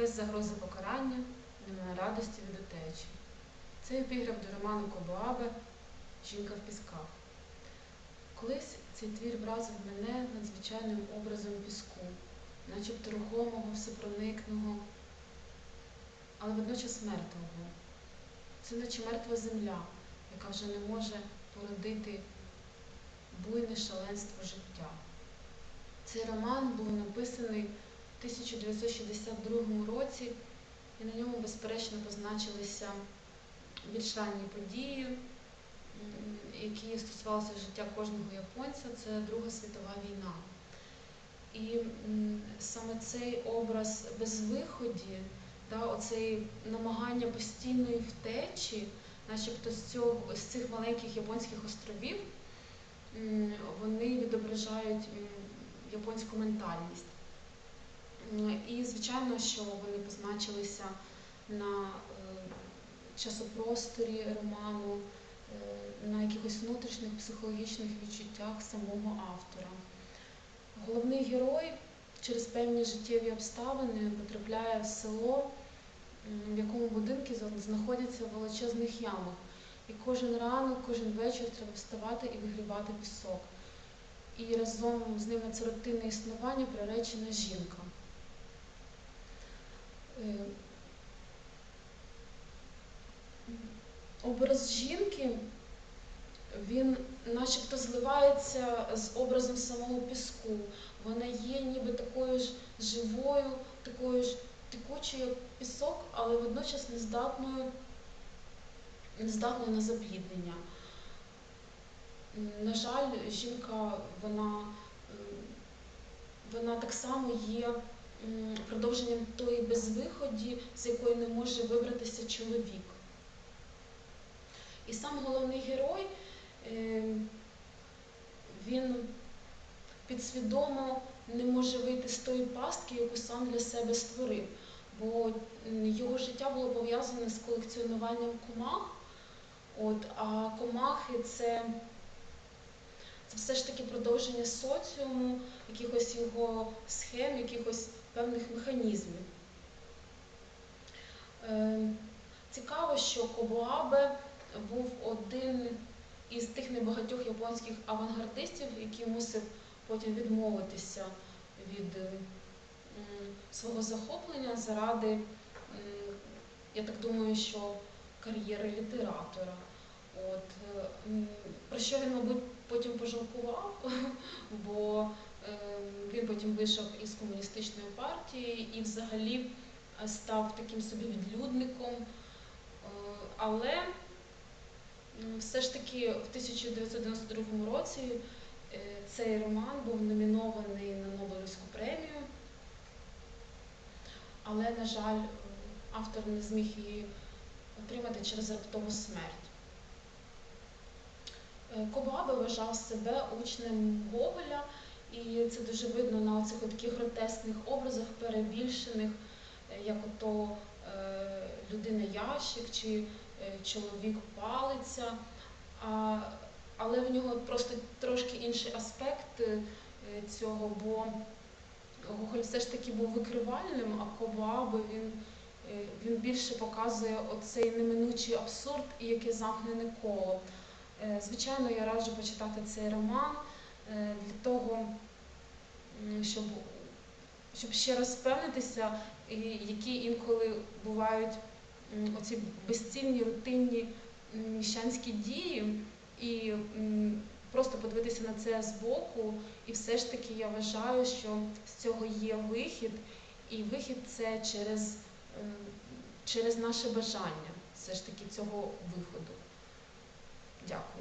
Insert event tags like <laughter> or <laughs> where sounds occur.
без загрози покарання, немає радості від утечі. Це епіграф до роману Кобоабе Жінка в пісках. Колись цей твір вразив мене надзвичайним образом піску, начебто рухомого, всепроникного, але водночас мертвого. Це наче мертва земля, яка вже не може породити буйне шаленство життя. Цей роман був написаний 1962 році, і на ньому, безперечно, позначилися більш ранні події, які стосувалися життя кожного японця. Це Друга світова війна. І саме цей образ безвиході, да, оцей намагання постійної втечі, начебто з, цього, з цих маленьких японських островів, вони відображають японську ментальність. М, І, звичайно, що вони позначилися на е, часопросторі роману, е, на якихось внутрішніх психологічних відчуттях самого автора. Головний герой через певні життєві обставини потрапляє в село, в якому будинки знаходяться в величезних ямах. І кожен ранок, кожен вечір треба вставати і вигрібати пісок. І разом з ним на це рутинне існування приречена жінка. Е, Образ жінки, він начебто зливається з образом самого піску. Вона є ніби такою ж живою, такою ж текучою, як пісок, але водночас нездатною, нездатною на запліднення. На жаль, жінка, вона, вона так само є продовженням тої безвиході, з якої не може вибратися чоловік. І сам головний герой, е, він підсвідомо не може вийти з тої пастки, яку сам для себе створив. Бо його життя було пов'язане з колекціонуванням комах. От, а комахи це, це все ж таки продовження соціуму, якихось його схем, якихось певних механізмів. Е, Цікаво, що Кобуабе був один із тих небагатьох японських авангардистів, який мусив потім відмовитися від е, свого захоплення заради, я так думаю, що кар'єри літератора. От, е, про що він, мабуть, потім пожалкував, <laughs> бо е, він потім вийшов із комуністичної партії і взагалі е, став таким собі відлюдником. Е, Але все ж таки в 1992 році цей роман був номінований на Нобелівську премію, але, на жаль, автор не зміг її отримати через раптову смерть. Е, Кобабе вважав себе учнем Гоголя, і це дуже видно на оцих таких гротескних образах, перебільшених, е, як ото е, людина ящик чи чоловік палиця. А, але в нього просто трошки інший аспект цього, бо Гоголь все ж таки був викривальним, а Кобабе він, він більше показує оцей неминучий абсурд і яке замкнене коло. Е, Звичайно, я раджу почитати цей роман е, для того, щоб, щоб ще раз впевнитися, які інколи бувають оці безцільні рутинні міщанські дії, і просто подивитися на це збоку. І все ж таки я вважаю, що з цього є вихід, і вихід це через, е, через наше бажання все ж таки цього виходу. 比较可